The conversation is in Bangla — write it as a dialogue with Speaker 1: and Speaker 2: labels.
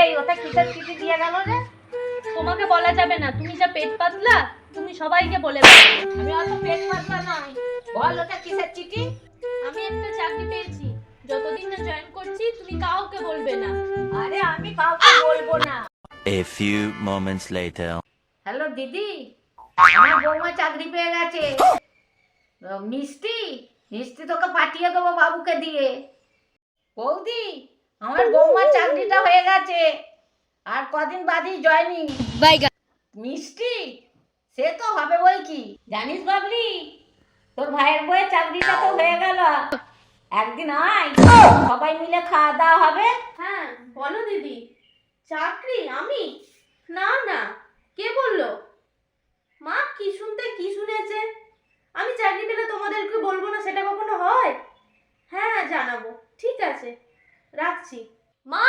Speaker 1: এই ওটা কিসের চিঠি দিয়ে গেল রে?
Speaker 2: তোমাকে বলা যাবে না তুমি যা পেট পাতলা তুমি সবাইকে বলে বেড়াবে
Speaker 1: আমি অত পেট পাতলা নয় বল ওটা কিসের চিঠি?
Speaker 2: আমি একটা চাকরি পেয়েছি। যতদিন না জয়েন করছি তুমি কাউকে বলবে না।
Speaker 1: আরে আমি কাউকে বলব না।
Speaker 3: A few moments later.
Speaker 1: Hello দিদি। আমার বৌমা চাকরি পেয়ে গেছে। ও, মিষ্টি মিষ্টি তোকে পাঠিয়ে দেবো বাবুকে দিয়ে। বৌদি আমার বৌমার চাকরিটা হয়ে গেছে। আর কদিন বাদেই জয়নি মিষ্টি সে তো হবে বই কি? জানিস বাবলি তোর ভাইয়ের বইয়ের চাকরিটা তো হয়ে গেল। একদিন আয় সবাই মিলে খাওয়া দাওয়া হবে।
Speaker 2: হ্যাঁ বলো দিদি চাকরি আমি? না না কে বলল? মা কি শুনতে কি শুনেছে? আমি চাকরি পেলে তোমাদেরকে বলব না সেটা কখনো হয়? হ্যাঁ জানাব ঠিক আছে। রাখছি। মা!